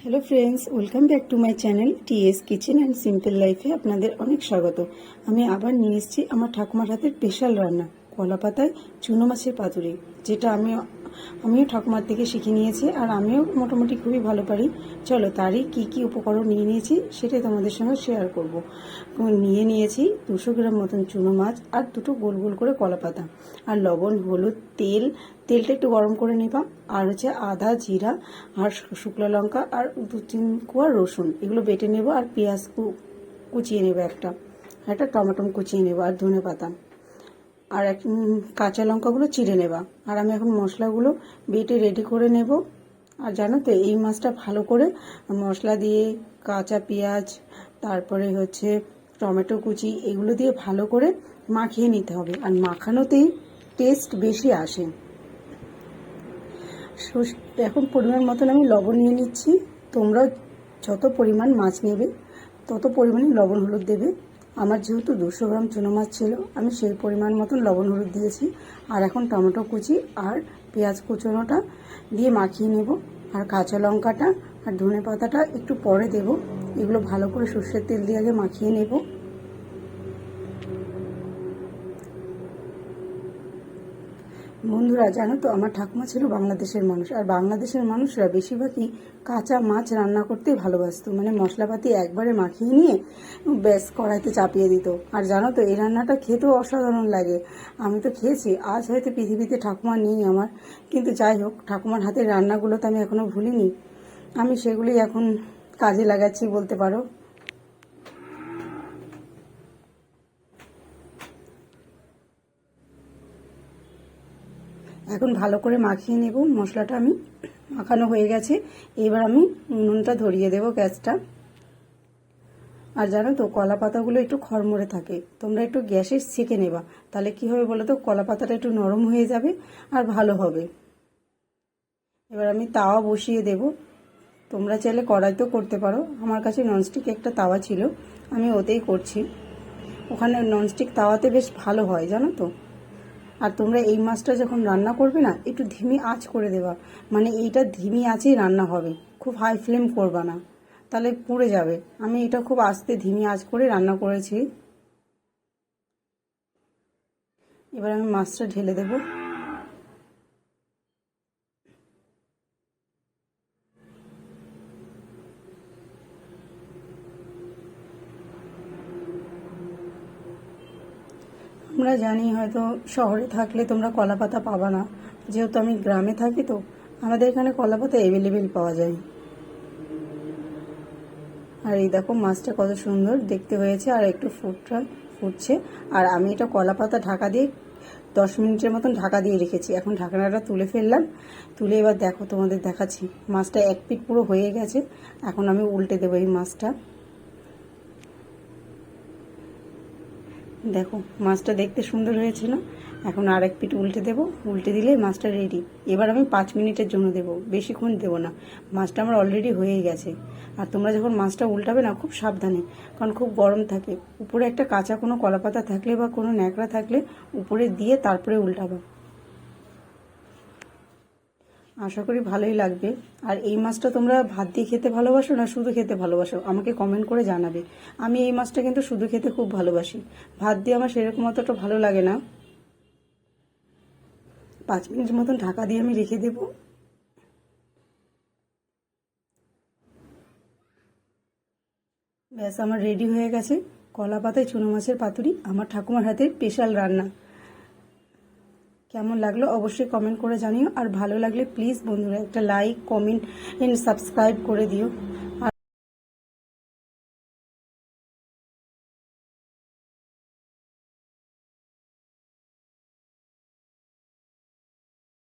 Hello friends welcome back to my channel TS kitchen and simple লাইফে আপনাদের অনেক স্বাগত। আমি আবার নিয়ে এসেছি আমার ঠাকুমার হাতের স্পেশাল রান্না কলা পাতায় চুনো মাছের পাতুরি, যেটা আমি আমিও ঠাকুমার থেকে শিখে নিয়েছি, আর আমিও মোটামুটি খুবই ভালো পারি। চলো, তারই কি কি উপকরণ নিয়ে নিয়েছি সেটাই তোমাদের সঙ্গে শেয়ার করব। নিয়ে নিয়েছি দুশো গ্রাম মতন চুনো মাছ আর দুটো গোল গোল করে কলা পাতা। আর লবণ, হলুদ, তেল, তেলটা একটু গরম করে নিবা। আর হচ্ছে আদা, জিরা, আর শুকনো লঙ্কা, আর দু তিন কুয়া রসুন, এগুলো বেটে নেব আর পেঁয়াজ কুচিয়ে নেব একটা। একটা টমেটো কুচিয়ে নেব আর ধনে পাতা। আর এক কাঁচা লঙ্কাগুলো চিড়ে নেবা। আর আমি এখন মশলাগুলো বেটে রেডি করে নেব। আর জানো তো, এই মাছটা ভালো করে মশলা দিয়ে, কাঁচা পেঁয়াজ, তারপরে হচ্ছে টমেটো কুচি, এগুলো দিয়ে ভালো করে মাখিয়ে নিতে হবে। আর মাখানোতেই টেস্ট বেশি আসে। এখন পরিমাণ মতন আমি লবণ নিয়ে নিচ্ছি। তোমরা যত পরিমাণ মাছ নেবে, তত পরিমাণে লবণ হলুদ দেবে। আমার যেহেতু দুশো গ্রাম চুনো মাছ ছিল, আমি সেই পরিমাণ মতন লবণ হলুদ দিয়েছি। আর এখন টমেটো কুচি আর পেঁয়াজ কুচোনোটা দিয়ে মাখিয়ে নেব। আর কাঁচা লঙ্কাটা আর ধনে পাতাটা একটু পরে দেব। এগুলো ভালো করে সর্ষের তেল দিয়ে আগে মাখিয়ে নেব। বন্ধুরা, জানো তো, আমার ঠাকুমা ছিল বাংলাদেশের মানুষ, আর বাংলাদেশের মানুষরা বেশিরভাগই কাঁচা মাছ রান্না করতেই ভালোবাসতো মানে মশলাপাতি একবারে মাখিয়ে নিয়ে ব্যাস কড়াইতে চাপিয়ে দিত। আর জানো তো, এই রান্নাটা খেতেও অসাধারণ লাগে। আমি তো খেয়েছি, আজ হয়তো পৃথিবীতে ঠাকুমা নেই আমার, কিন্তু যাই হোক, ঠাকুমার হাতের রান্নাগুলো তো আমি এখনও ভুলিনি। আমি সেগুলি এখন কাজে লাগাচ্ছি, বলতে পারো। এখন ভালো করে মাখিয়ে নেব। মশলাটা আমি মাখানো হয়ে গেছে। এবার আমি উনুনটা ধরিয়ে দেব গ্যাসটা। আর জানো তো, কলা পাতাগুলো একটু খড়মড়ে থাকে। তোমরা একটু গ্যাসে সেঁকে নেবা। তাহলে কি হবে বলো তো, কলা পাতাটা একটু নরম হয়ে যাবে আর ভালো হবে। এবার আমি তাওয়া বসিয়ে দেব। তোমরা চাইলে কড়াইতেও করতে পারো। আমার কাছে ননস্টিক একটা তাওয়া ছিল। আমি ওতেই করছি। ওখানে ননস্টিক তাওয়াতে বেশ ভালো হয়, জানো তো। আর তোমরা এই মাছটা যখন রান্না করবে না, একটু ধিমি আঁচ করে দেবা। মানে এইটা ধিমি আঁচেই রান্না হবে। খুব হাই ফ্লেম করবা না। তাহলে পুড়ে যাবে। আমি এটা খুব আস্তে ধিমি আঁচ করে রান্না করেছি। এবার আমি মাছটা ঢেলে দেব। আমরা জানি হয়তো শহরে থাকলে তোমরা কলা পাতা পাবা না। যেহেতু আমি গ্রামে থাকি তো, আমাদের এখানে কলা পাতা অ্যাভেলেবেল পাওয়া যায়। আর এই দেখো, মাছটা কত সুন্দর দেখতে হয়েছে, আর একটু ফুটটা ফুটছে। আর আমি এটা কলা পাতা ঢাকা দিয়ে, দশ মিনিটের মতন ঢাকা দিয়ে রেখেছি। এখন ঢাকনাটা তুলে ফেললাম। তুলে এবার দেখো তোমাদের দেখাচ্ছি। মাছটা এক পিট পুরো হয়ে গেছে। এখন আমি উল্টে দেবো এই মাছটা। দেখো, মাছটা দেখতে সুন্দর হয়েছে না এখন আর এক পিঠ উল্টে দেবো। উল্টে দিলে মাছটা রেডি এবার আমি পাঁচ মিনিটের জন্য দেবো। বেশিক্ষণ দেবো না। মাছটা আমার অলরেডি হয়ে গেছে। আর তোমরা যখন মাছটা উল্টাবে না, খুব সাবধানে। কারণ খুব গরম থাকে। উপরে একটা কাঁচা কোনো কলাপাতা থাকলে বা কোনো ন্যাকড়া থাকলে উপরে দিয়ে তারপরে উল্টাবা। আশা করি ভালোই লাগবে। আর এই মাছটা তোমরা ভাত দিয়ে খেতে ভালোবাসো না শুধু খেতে ভালোবাসো? আমাকে কমেন্ট করে জানাবে। আমি এই মাছটা কিন্তু শুধু খেতে খুব ভালোবাসি। ভাত দিয়ে আমার সেরকম অতটা ভালো লাগে না। পাঁচ মিনিট মতন ঢাকা দিয়ে আমি রেখে দেব। ব্যাস, আমার রেডি হয়ে গেছে। কলা পাতায় চুনো মাছের পাতুরি, আমার ঠাকুমার হাতের স্পেশাল রান্না। কেমন লাগল অবশ্যই কমেন্ট করে জানিও। আর ভালো লাগলে প্লিজ বন্ধুরা একটা লাইক কমেন্ট সাবস্ক্রাইব করে দিও।